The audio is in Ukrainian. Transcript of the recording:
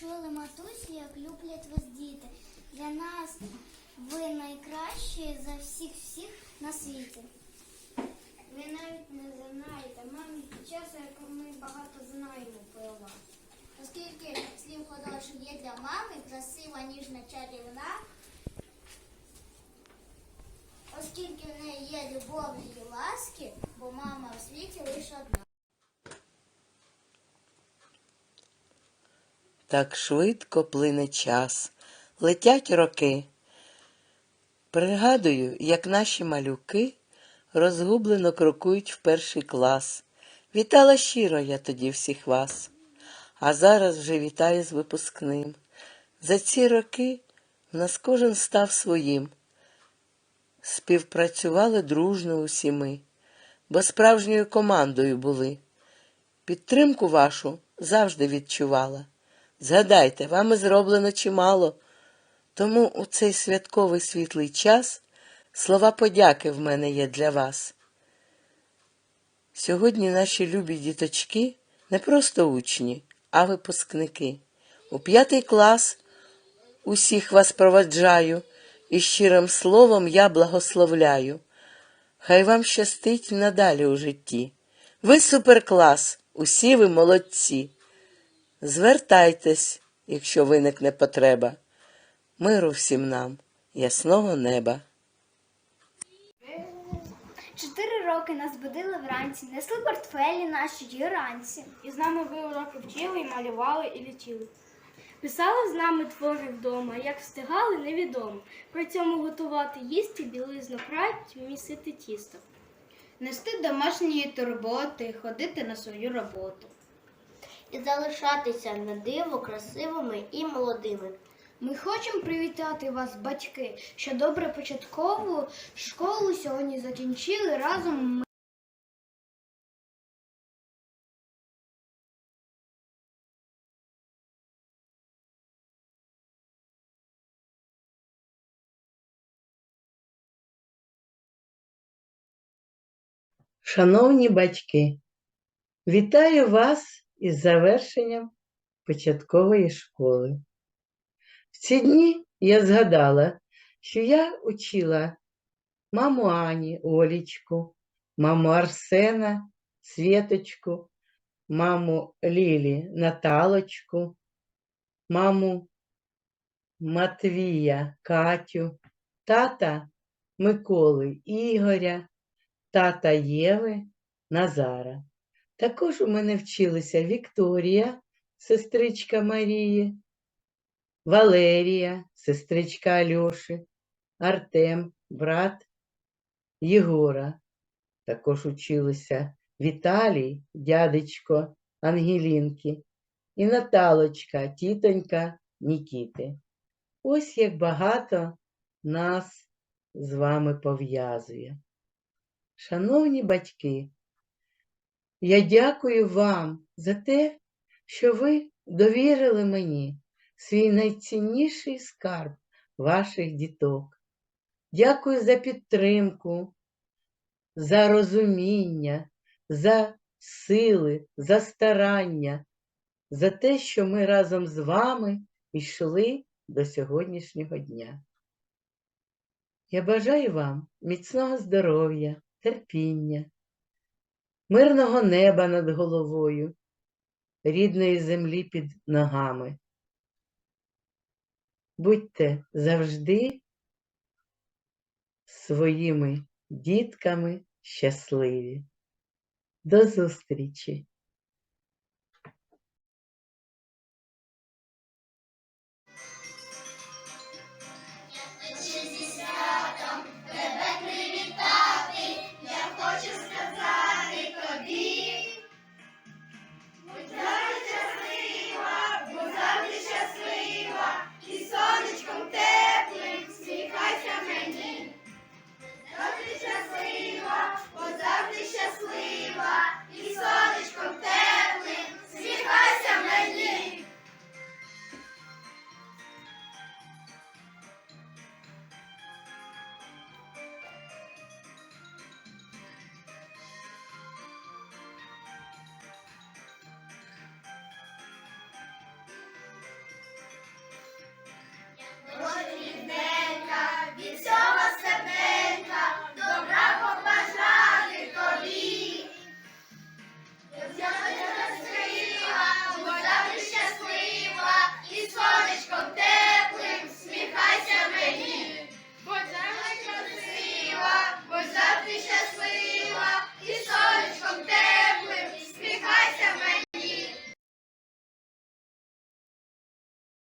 чули матусі, як люблять вас діти. Для нас ви найкращі за всіх всіх на світі. Ви навіть не знаєте, мамі часу, як ми багато знаємо про вас. Оскільки слів хороших є для мами, красива, ніжна, чарівна, оскільки в неї є любов і ласки, бо мама в світі лише одна. Так швидко плине час, летять роки. Пригадую, як наші малюки розгублено крокують в перший клас. Вітала щиро я тоді всіх вас, а зараз вже вітаю з випускним. За ці роки в нас кожен став своїм. Співпрацювали дружно усі ми, бо справжньою командою були. Підтримку вашу завжди відчувала. Згадайте, вами зроблено чимало, тому у цей святковий світлий час слова подяки в мене є для вас. Сьогодні наші любі діточки не просто учні, а випускники. У п'ятий клас усіх вас проваджаю і щирим словом я благословляю. Хай вам щастить надалі у житті. Ви суперклас, усі ви молодці. Звертайтесь, якщо виникне потреба. Миру всім нам, ясного неба. Чотири роки нас будили вранці, несли портфелі наші й. І з нами ви уроки вчили, і малювали, і лічили. Писали з нами твори вдома, як встигали, невідомо. При цьому готувати їсти, білизну прать, місити тісто. Нести домашні турботи, ходити на свою роботу. І залишатися на диво красивими і молодими. Ми хочемо привітати вас, батьки, що добре початкову школу сьогодні закінчили разом. Ми... Шановні батьки, вітаю вас із завершенням початкової школи. В ці дні я згадала, що я учила маму Ані, Олічку, маму Арсена, Світочку, маму Лілі, Наталочку, маму Матвія, Катю, тата Миколи Ігоря, тата Єви, Назара. Також у мене вчилися Вікторія, сестричка Марії, Валерія, сестричка Альоші, Артем, брат Єгора. Також училися Віталій, дядечко Ангелінки і Наталочка, тітонька Нікіти. Ось як багато нас з вами пов'язує. Шановні батьки, я дякую вам за те, що ви довірили мені свій найцінніший скарб ваших діток. Дякую за підтримку, за розуміння, за сили, за старання, за те, що ми разом з вами йшли до сьогоднішнього дня. Я бажаю вам міцного здоров'я, терпіння, мирного неба над головою, рідної землі під ногами. Будьте завжди своїми дітками щасливі. До зустрічі!